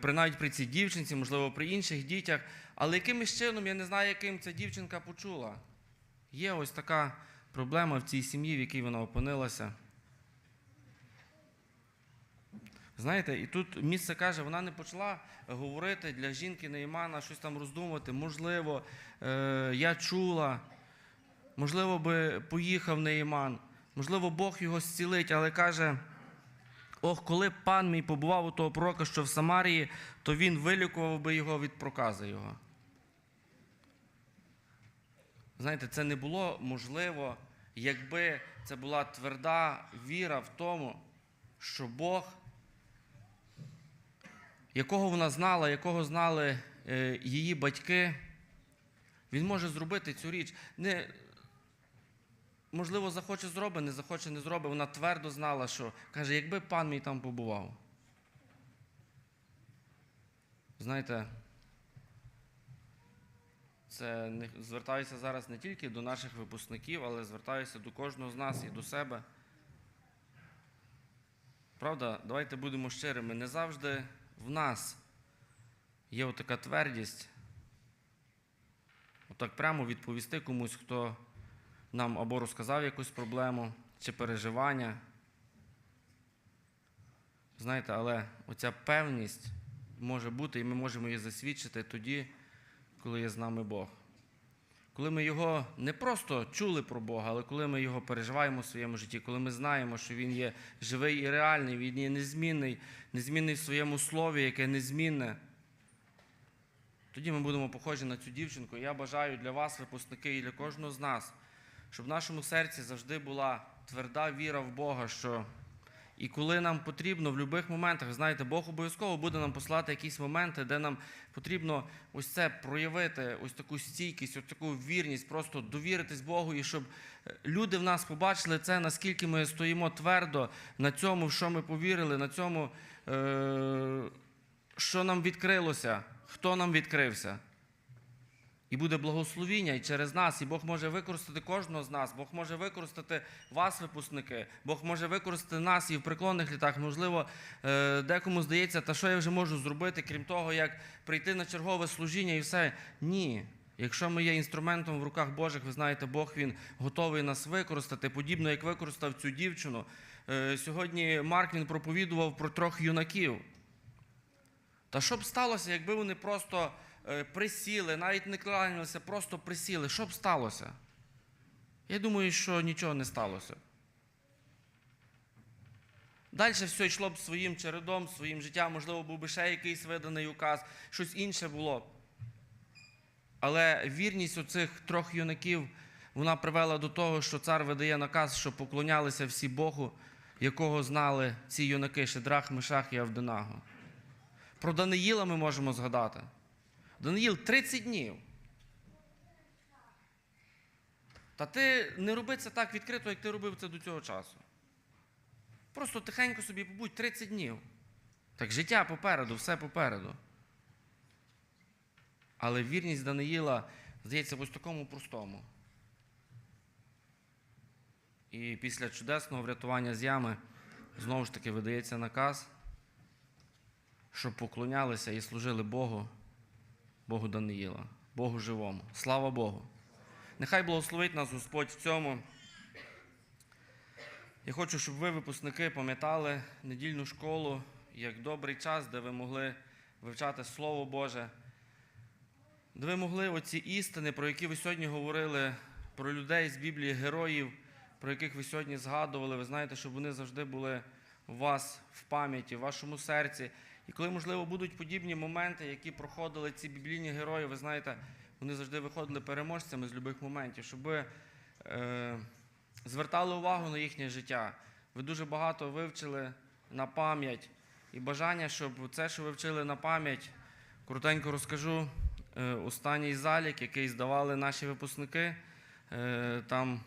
при навіть при цій дівчинці, можливо, при інших дітях. Але якимось чином, я не знаю, яким ця дівчинка почула. Є ось така проблема в цій сім'ї, в якій вона опинилася. Знаєте, і тут місце каже, вона не почала говорити для жінки Неймана, щось там роздумувати. Можливо, е, я чула, можливо, би поїхав Нейман, можливо, Бог його зцілить, але каже. Ох, коли б пан мій побував у того пророка, що в Самарії, то він вилікував би його від прокази його. Знаєте, це не було можливо, якби це була тверда віра в тому, що Бог, якого вона знала, якого знали е, її батьки, він може зробити цю річ. Не, можливо, захоче зробить, не захоче, не зробить. Вона твердо знала, що каже, якби пан мій там побував. Знаєте, це не звертаюся зараз не тільки до наших випускників, але звертаюся до кожного з нас і до себе. Правда, давайте будемо щирими. Не завжди в нас є отака твердість, отак прямо відповісти комусь, хто нам або розказав якусь проблему чи переживання. Знаєте, але оця певність може бути, і ми можемо її засвідчити тоді, коли є з нами Бог. Коли ми його не просто чули про Бога, але коли ми його переживаємо в своєму житті, коли ми знаємо, що Він є живий і реальний, Він є незмінний, незмінний в своєму слові, яке незмінне, тоді ми будемо похожі на цю дівчинку. Я бажаю для вас, випускники, і для кожного з нас, щоб в нашому серці завжди була тверда віра в Бога, що і коли нам потрібно в будь-яких моментах, знаєте, Бог обов'язково буде нам послати якісь моменти, де нам потрібно ось це проявити, ось таку стійкість, ось таку вірність, просто довіритись Богу, і щоб е, люди в нас побачили це, наскільки ми стоїмо твердо на цьому, в що ми повірили, на цьому, е- що нам відкрилося, хто нам відкрився. І буде благословіння і через нас, і Бог може використати кожного з нас, Бог може використати вас, випускники, Бог може використати нас і в преклонних літах. Можливо, е, декому здається, та що я вже можу зробити, крім того, як прийти на чергове служіння і все. Ні. Якщо ми є інструментом в руках Божих, ви знаєте, Бог він готовий нас використати, подібно як використав цю дівчину. Е, Сьогодні Марк він проповідував про трьох юнаків. Та що б сталося, якби вони просто присіли, навіть не кланялися, просто присіли? Що б сталося? Я думаю, що нічого не сталося. Далі все йшло б своїм чередом, своїм життям, можливо, був би ще якийсь виданий указ, щось інше було. Але вірність оцих трьох юнаків вона привела до того, що цар видає наказ, щоб поклонялися всі Богу, якого знали ці юнаки Шедрах, Мишах і Авденаго. Про Даниїла ми можемо згадати. Даниїл 30 днів. Та ти не роби це так відкрито, як ти робив це до цього часу. Просто тихенько собі побудь 30 днів. Так життя попереду, все попереду. Але вірність Даниїла, здається, в ось такому простому. І після чудесного врятування з ями знову ж таки видається наказ щоб поклонялися і служили Богу, Богу Даниїла, Богу живому. Слава Богу! Нехай благословить нас Господь в цьому. Я хочу, щоб ви, випускники, пам'ятали недільну школу як добрий час, де ви могли вивчати Слово Боже, де ви могли оці істини, про які ви сьогодні говорили, про людей з Біблії, героїв, про яких ви сьогодні згадували, ви знаєте, щоб вони завжди були у вас в пам'яті, в вашому серці. І коли, можливо, будуть подібні моменти, які проходили ці біблійні герої, ви знаєте, вони завжди виходили переможцями з будь-яких моментів, щоб е, звертали увагу на їхнє життя. Ви дуже багато вивчили на пам'ять. І бажання, щоб це, що ви вчили на пам'ять, коротенько розкажу, е, останній залік, який здавали наші випускники, е, там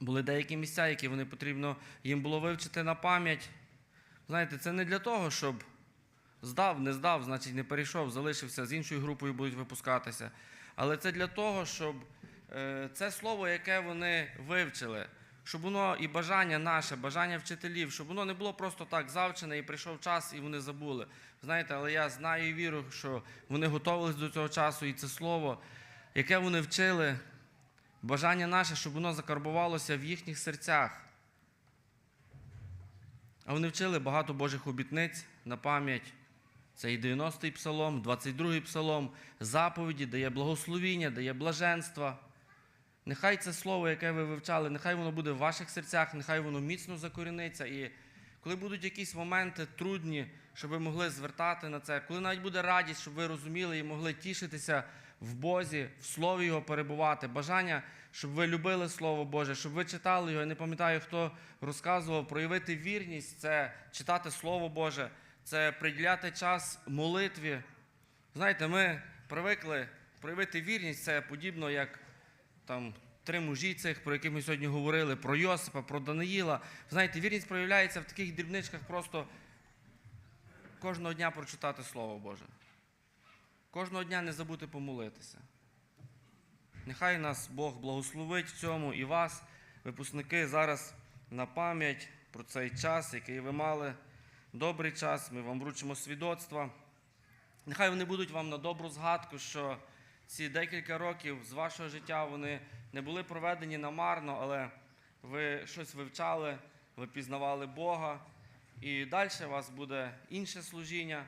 були деякі місця, які вони потрібно їм було вивчити на пам'ять. Знаєте, це не для того, щоб здав, не здав, значить не перейшов, залишився з іншою групою будуть випускатися. Але це для того, щоб е, це слово, яке вони вивчили, щоб воно і бажання наше, бажання вчителів, щоб воно не було просто так завчене і прийшов час, і вони забули. Знаєте, але я знаю і вірю, що вони готувалися до цього часу, і це слово, яке вони вчили, бажання наше, щоб воно закарбувалося в їхніх серцях. А вони вчили багато Божих обітниць на пам'ять. Це і 90-й псалом, 22-й псалом, заповіді, дає благословіння, дає блаженства. Нехай це слово, яке ви вивчали, нехай воно буде в ваших серцях, нехай воно міцно закоріниться. І коли будуть якісь моменти трудні, щоб ви могли звертати на це, коли навіть буде радість, щоб ви розуміли і могли тішитися в Бозі, в Слові Його перебувати, бажання, щоб ви любили Слово Боже, щоб ви читали його. Я не пам'ятаю, хто розказував, проявити вірність це читати Слово Боже, це приділяти час молитві. Знаєте, ми привикли проявити вірність, це подібно як там три мужі цих, про яких ми сьогодні говорили, про Йосипа, про Даниїла. Знаєте, вірність проявляється в таких дрібничках просто кожного дня прочитати Слово Боже. Кожного дня не забути помолитися. Нехай нас Бог благословить в цьому і вас, випускники, зараз на пам'ять про цей час, який ви мали. Добрий час, ми вам вручимо свідоцтва. Нехай вони будуть вам на добру згадку, що ці декілька років з вашого життя вони не були проведені намарно, але ви щось вивчали, ви пізнавали Бога. І далі у вас буде інше служіння.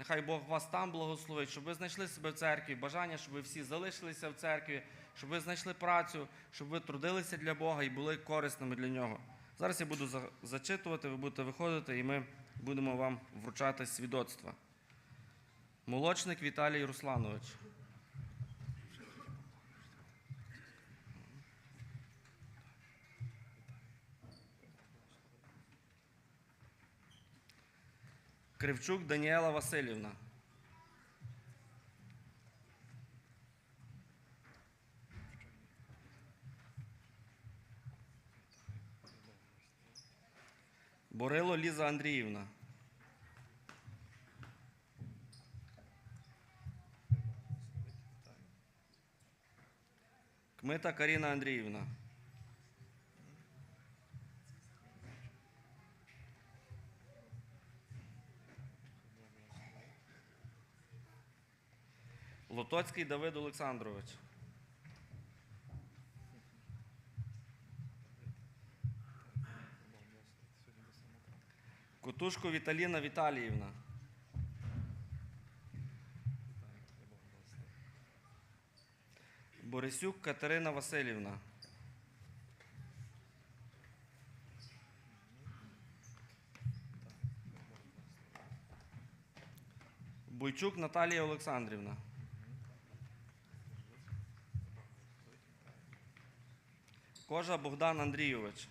Нехай Бог вас там благословить, щоб ви знайшли себе в церкві, бажання, щоб ви всі залишилися в церкві, щоб ви знайшли працю, щоб ви трудилися для Бога і були корисними для нього. Зараз я буду зачитувати, ви будете виходити, і ми будемо вам вручати свідоцтва. Молочник Віталій Русланович. Кривчук Даніела Васильівна. Борило Ліза Андріївна. Кмита Каріна Андріївна. Лотоцький Давид Олександрович. Котушко Віталіна Віталіївна. Борисюк Катерина Васильівна. Бойчук Наталія Олександрівна. Кожа Богдан Андрійович.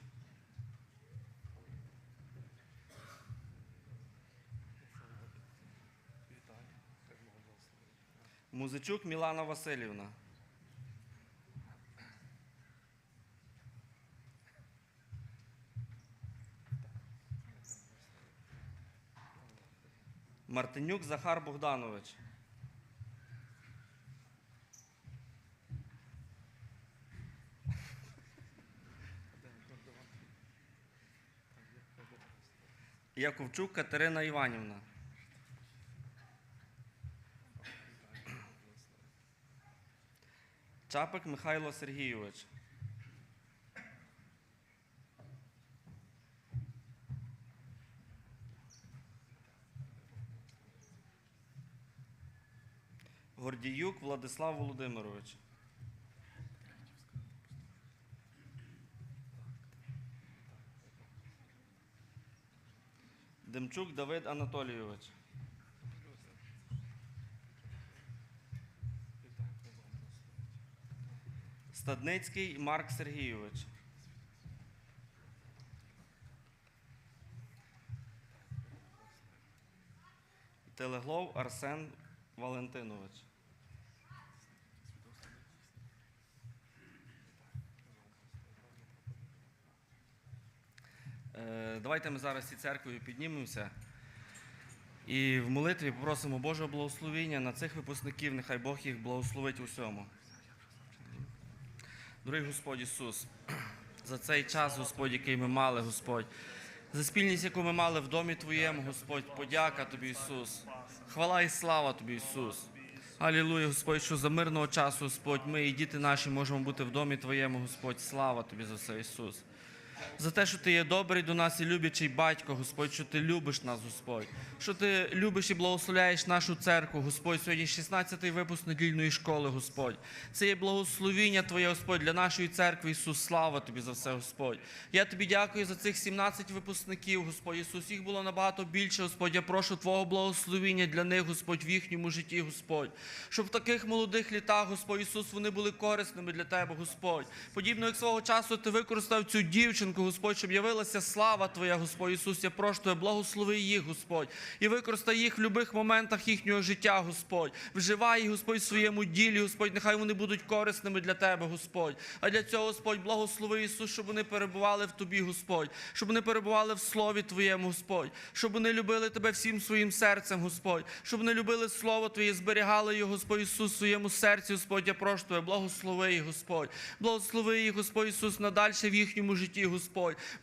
Музичук Мілана Васильівна. Мартинюк Захар Богданович. Яковчук Катерина Іванівна. Чапик Михайло Сергійович. Гордіюк Владислав Володимирович. Демчук Давид Анатолійович. Стадницький Марк Сергійович. Телеглов Арсен Валентинович. Давайте ми зараз ці церквою піднімемося і в молитві попросимо Божого благословення на цих випускників. Нехай Бог їх благословить у всьому. Дорогий Господь Ісус, за цей час, Господь, який ми мали, Господь. За спільність, яку ми мали в домі Твоєму, Господь, подяка Тобі, Ісус. Хвала і слава Тобі, Ісус. Алілуя, Господь, що за мирного часу, Господь, ми і діти наші можемо бути в домі Твоєму, Господь. Слава Тобі за все, Ісус. За те, що ти є добрий до нас і люблячий батько, Господь, що ти любиш нас, Господь, що ти любиш і благословляєш нашу церкву, Господь. Сьогодні 16-й випуск недільної школи, Господь. Це є благословіння Твоє, Господь, для нашої церкви, Ісус. Слава Тобі за все, Господь. Я тобі дякую за цих 17 випускників, Господь Ісус. Їх було набагато більше, Господь. Я прошу Твого благословіння для них, Господь, в їхньому житті, Господь. Щоб в таких молодих літах, Господь Ісус, вони були корисними для Тебе, Господь. Подібно як свого часу ти використав цю дівчинку, Господь, щоб явилася слава Твоя, Господь Ісус. Я прошу Тебе, благослови їх, Господь, і використай їх в будь-яких моментах їхнього життя, Господь. Вживай їх, Господь, в своєму ділі, Господь. Нехай вони будуть корисними для Тебе, Господь. А для цього, Господь, благослови Ісус, щоб вони перебували в Тобі, Господь, щоб вони перебували в Слові Твоєму, Господь, щоб вони любили Тебе всім своїм серцем, Господь, щоб вони любили Слово Твоє, зберігали його, Господь Ісус, в своєму серці, Господь. Я прошу Тебе, благослови їх, Господь. Благослови їх, Господь Ісус, надальше в їхньому житті, Господь.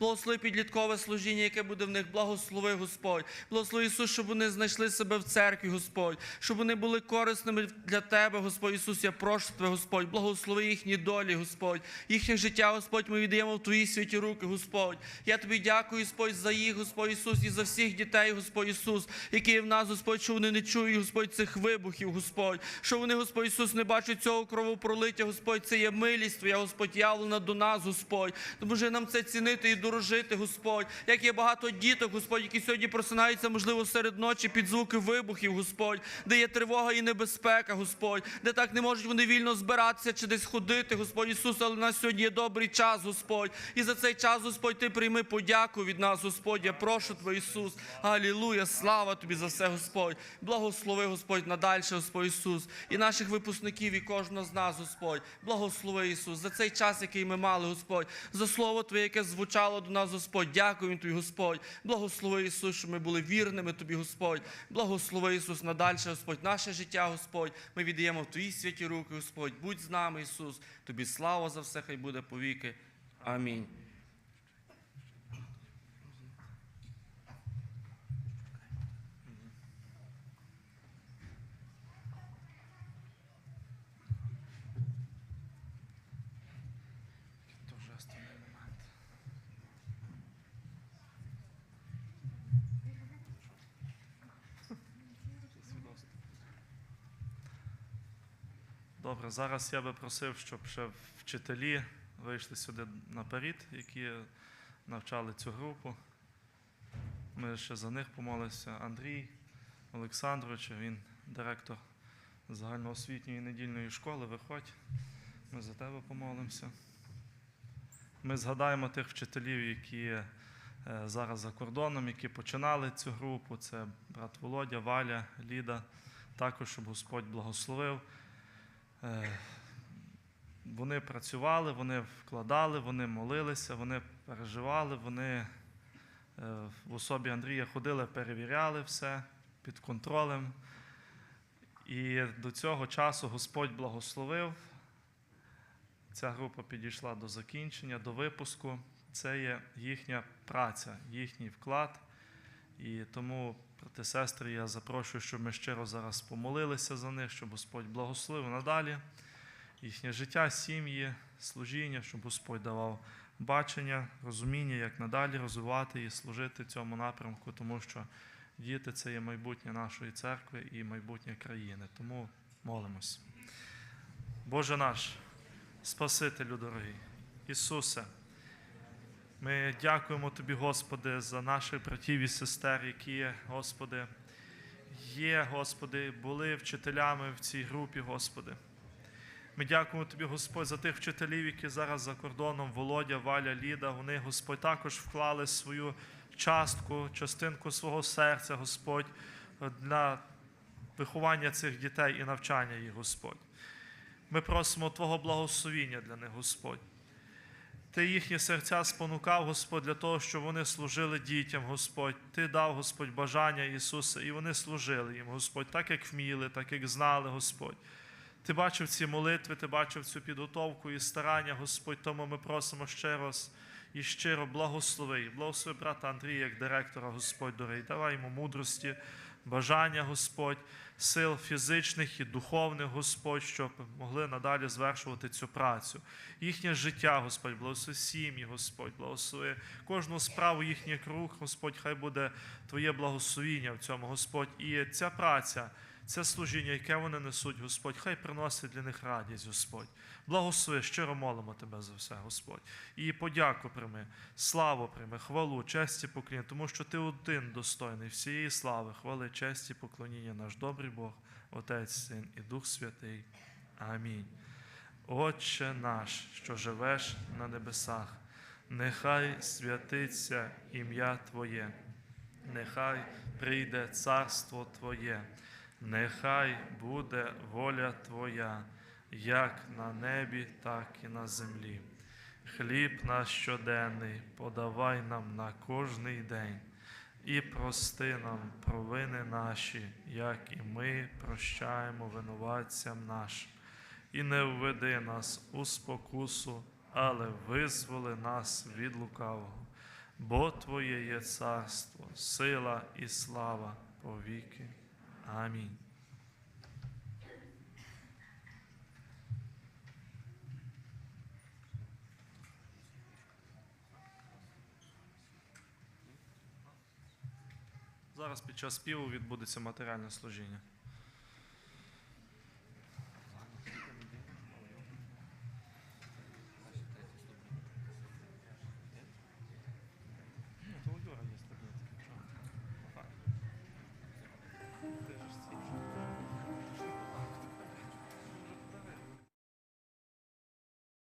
Благослови підліткове служіння, яке буде в них. Благослови, Господь. Благослови Ісус, щоб вони знайшли себе в церкві, Господь, щоб вони були корисними для Тебе, Господь Ісус. Я прошу Тебе, Господь. Благослови їхні долі, Господь. Їхнє життя, Господь, ми віддаємо в Твої святі руки, Господь. Я тобі дякую, Господь, за їх, Господь Ісус, і за всіх дітей, Господь Ісус, які в нас, Господь, що вони не чують, Господь, цих вибухів, Господь. Що вони, Господь Ісус, не бачать цього кровопролиття, Господь, це є милість Твоя, Господь, явлена до нас, Господь. Допоможи нам це цінити і дорожити, Господь. Як є багато діток, Господь, які сьогодні просинаються, можливо, серед ночі під звуки вибухів, Господь, де є тривога і небезпека, Господь, де так не можуть вони вільно збиратися чи десь ходити, Господь Ісус, але у нас сьогодні є добрий час, Господь. І за цей час, Господь, Ти прийми подяку від нас, Господь. Я прошу Твій Ісус. Алілуя, слава Тобі за все, Господь. Благослови, Господь, надальше, Господь Ісус, і наших випускників, і кожного з нас, Господь. Благослови Ісус, за цей час, який ми мали, Господь, за слово Твоє, яке звучало до нас, Господь. Дякую Тобі, Господь. Благослови Ісус, що ми були вірними Тобі, Господь. Благослови Ісус надальше, Господь, наше життя, Господь. Ми віддаємо в Твої святі руки, Господь. Будь з нами, Ісус. Тобі слава за все, хай буде повіки. Амінь. Добре, зараз я би просив, щоб ще вчителі вийшли сюди наперед, які навчали цю групу. Ми ще за них помолимося. Андрій Олександрович, він директор загальноосвітньої недільної школи. Виходь, ми за тебе помолимося. Ми згадаємо тих вчителів, які е, зараз за кордоном, які починали цю групу. Це брат Володя, Валя, Ліда. Також, щоб Господь благословив. Е, Вони працювали, вони вкладали, вони молилися, вони переживали, вони е, в особі Андрія ходили, перевіряли все під контролем. І до цього часу Господь благословив. Ця група підійшла до закінчення, до випуску. Це є їхня праця, їхній вклад. І тому, брати сестри, я запрошую, щоб ми щиро зараз помолилися за них, щоб Господь благословив надалі їхнє життя, сім'ї, служіння, щоб Господь давав бачення, розуміння, як надалі розвивати і служити цьому напрямку, тому що діти це є майбутнє нашої церкви і майбутнє країни. Тому молимось. Боже наш, Спасителю дорогий, Ісусе. Ми дякуємо Тобі, Господи, за наших братів і сестер, які, Господи, є, Господи, були вчителями в цій групі, Господи. Ми дякуємо Тобі, Господь, за тих вчителів, які зараз за кордоном, Володя, Валя, Ліда. Вони, Господь, також вклали свою частку, частинку свого серця, Господь, для виховання цих дітей і навчання їх, Господь. Ми просимо Твого благословіння для них, Господь. Ти їхні серця спонукав, Господь, для того, щоб вони служили дітям, Господь. Ти дав, Господь, бажання Ісуса, і вони служили їм, Господь, так як вміли, так як знали, Господь. Ти бачив ці молитви, ти бачив цю підготовку і старання, Господь, тому ми просимо ще раз і щиро благослови. Благослови брата Андрія як директора, Господь дорогий. Давай йому мудрості, бажання, Господь, сил фізичних і духовних, Господь, щоб могли надалі звершувати цю працю. Їхнє життя, Господь, благослови сім'ї, Господь, благослови кожну справу їхніх рук, Господь, хай буде Твоє благословіння в цьому, Господь. І ця праця, це служіння, яке вони несуть, Господь, хай приносить для них радість, Господь. Благослови, щиро молимо Тебе за все, Господь. І подяку прийми, славу прийми, хвалу, честь і поклоніння, тому що Ти один достойний всієї слави, хвали, честь і поклоніння, наш добрий Бог, Отець, Син і Дух Святий. Амінь. Отче наш, що живеш на небесах, нехай святиться ім'я Твоє, нехай прийде царство Твоє, нехай буде воля Твоя, як на небі, так і на землі. Хліб наш щоденний подавай нам на кожний день, і прости нам провини наші, як і ми прощаємо винуватцям нашим. І не введи нас у спокусу, але визволи нас від лукавого. Бо Твоє є царство, сила і слава повіки. Амінь. Зараз під час співу відбудеться матеріальне служіння.